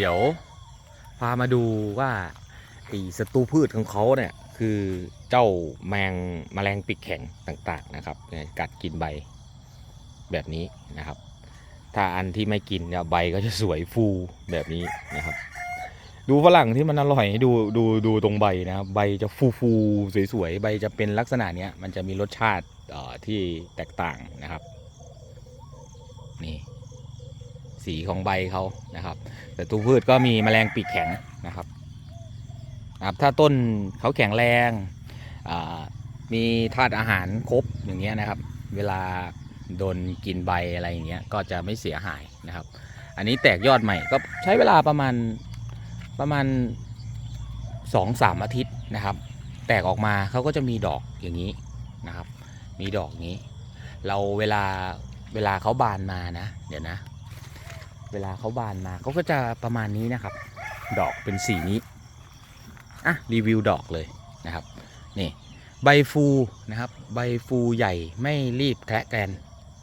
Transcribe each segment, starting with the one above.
เดี๋ยวพามาดูว่าไอศัตรูพืชของเขาเนี่ยคือเจ้าแมงแมลงปีกแข็งต่างๆนะครับกัดกินใบแบบนี้นะครับ ถ้าอันที่ไม่กินเนี่ยใบก็จะสวยฟูแบบนี้นะครับ ดูฝรั่งที่มันอร่อยดูดูดูตรงใบนะครับใบจะฟูฟูสวยๆใบจะเป็นลักษณะเนี้ยมันจะมีรสชาติที่แตกต่างนะครับ นี่ สีของใบเขานะครับแต่ตัวพืชก็มีแมลงปีกแข็งนะครับนะครับ ถ้าต้นเขาแข็งแรงมีธาตุอาหารครบอย่างเงี้ยนะครับ เวลาโดนกินใบอะไรอย่างเงี้ยก็จะไม่เสียหายนะครับ อันนี้แตกยอดใหม่ก็ใช้เวลาประมาณประมาณสองสามอาทิตย์นะครับ แตกออกมาเขาก็จะมีดอกอย่างนี้นะครับ มีดอกนี้ เราเวลาเวลาเขาบานมานะ เดี๋ยวนะ เวลาเขาบานมาเขาก็จะประมาณนี้นะครับ ดอกเป็นสีนี้อะรีวิวดอกเลยนะครับนี่ใบฟูนะครับใบฟูใหญ่ไม่รีบแทะแกน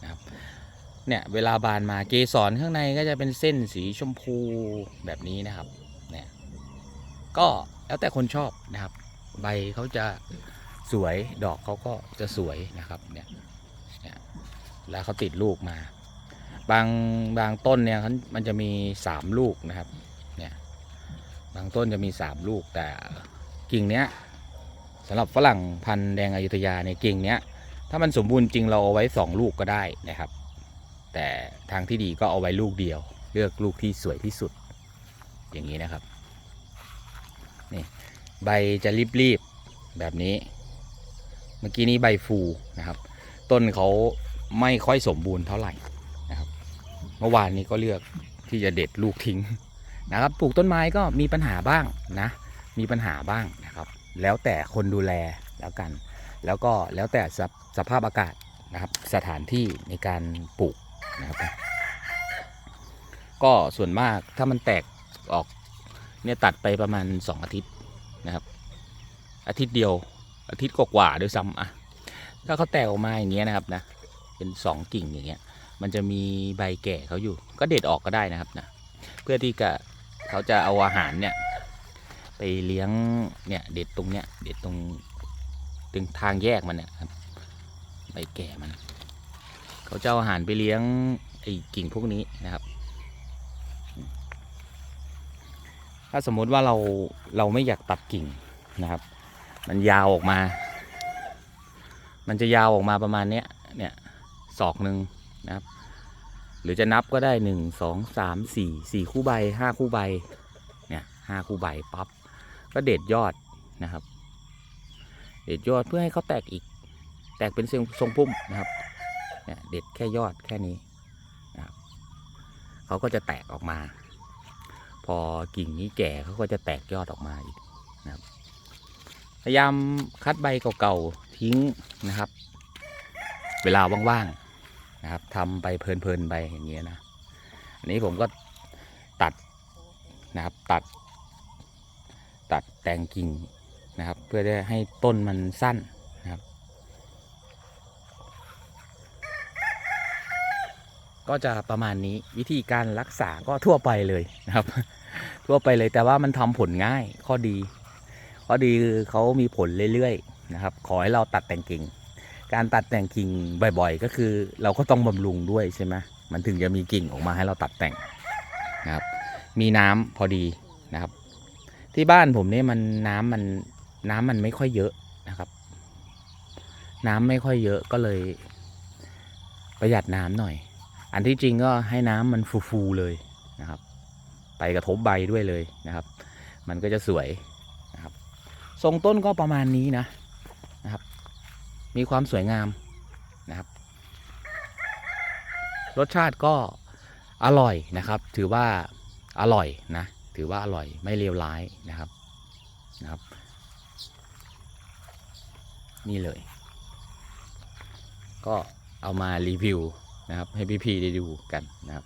นะครับเนี่ยเวลาบานมาเกสรข้างในก็จะเป็นเส้นสีชมพูแบบนี้นะครับเนี่ยก็แล้วแต่คนชอบนะครับ ใบเขาจะสวยดอกเขาก็จะสวยนะครับเนี่ยเนี่ยแล้วเขาติดลูกมา บางบางต้นเนี่ยมันจะมีสามลูกนะครับเนี่ยบางต้นจะมีสามลูกแต่กิ่งเนี้ยสำหรับฝรั่งพันธุ์แดงอยุธยาเนี่ยกิ่งเนี้ยถ้ามันสมบูรณ์จริงเราเอาไว้สองลูกก็ได้นะครับ แต่ทางที่ดีก็เอาไว้ลูกเดียว เลือกลูกที่สวยที่สุด อย่างนี้นะครับนี่ใบจะรีบๆแบบนี้ เมื่อกี้นี้ใบฟูนะครับ ต้นเขาไม่ค่อยสมบูรณ์เท่าไหร่ เมื่อวานนี้ก็เลือกที่จะเด็ดลูกทิ้งนะครับ ปลูกต้นไม้ก็มีปัญหาบ้างนะ มีปัญหาบ้างนะครับ แล้วแต่คนดูแลแล้วกัน แล้วก็แล้วแต่สภสภาพอากาศนะครับ สถานที่ในการปลูกนะครับก็ส่วนมากถ้ามันแตกออกเนี่ยตัดไปประมาณ 2 อาทิตย์นะครับ อาทิตย์เดียว อาทิตย์กว่าๆด้วยซ้ำอะถ้าเขาแตกออกมาอย่างเงี้ยนะครับนะเป็นสองกิ่งอย่างเงี้ย มันจะมีใบแก่เขาอยู่ ก็เด็ดออกก็ได้นะครับนะเพื่อที่จะเขาจะเอาอาหารเนี่ย ไปเลี้ยงเนี่ยเด็ดตรงเนี้ยเด็ดตรงตึงทางแยกมันเนี่ยครับใบแก่มัน เขาจะเอาอาหารไปเลี้ยงไอ้กิ่งพวกนี้นะครับ ถ้าสมมุติว่าเราเราไม่อยากตัดกิ่งนะครับ มันยาวออกมา มันจะยาวออกมาประมาณเนี้ยเนี่ยศอกหนึ่ง นะครับ หรือจะนับก็ได้หนึ่งสองสามสี่สี่คู่ใบห้าคู่ใบเนี่ยห้าคู่ใบปั๊บก็เด็ดยอดนะครับ เด็ดยอดเพื่อให้เขาแตกอีก แตกเป็นทรงทรงพุ่มนะครับเนี่ยเด็ดแค่ยอดแค่นี้นะครับเขาก็จะแตกออกมา พอกิ่งนี้แก่เขาก็จะแตกยอดออกมาอีกนะครับพยายามคัดใบเก่าๆทิ้งนะครับ เวลาว่างๆ นะครับทำไปเพลินๆไปอย่างเงี้ยนะอันนี้ผมก็ตัดนะครับตัด ตัดแต่งกิ่งนะครับ เพื่อได้ให้ต้นมันสั้นนะครับ ก็จะประมาณนี้วิธีการรักษาก็ทั่วไปเลยนะครับ ทั่วไปเลยแต่ว่ามันทำผลง่ายข้อดี ข้อดีคือเขามีผลเรื่อยๆนะครับ ขอให้เราตัดแต่งกิ่ง การตัดแต่งกิ่งบ่อย ๆ ก็คือเราก็ต้องบำรุงด้วยใช่ไหมมันถึงจะมีกิ่งออกมาให้เราตัดแต่งนะครับ มีน้ำพอดีนะครับ ที่บ้านผมเนี่ยมันน้ำมันน้ำมันไม่ค่อยเยอะนะครับ น้ำไม่ค่อยเยอะก็เลย ประหยัดน้ำหน่อย อันที่จริงก็ให้น้ำมันฟูๆเลยนะครับ ไปกระทบใบด้วยเลยนะครับ มันก็จะสวยนะครับ ทรงต้นก็ประมาณนี้นะนะครับ มีความสวยงามนะครับ รสชาติก็อร่อยนะครับ ถือว่าอร่อยนะ ถือว่าอร่อยไม่เลวร้ายนะครับนะครับ นี่เลย ก็เอามารีวิวนะครับ ให้พี่ๆได้ดูกันนะครับ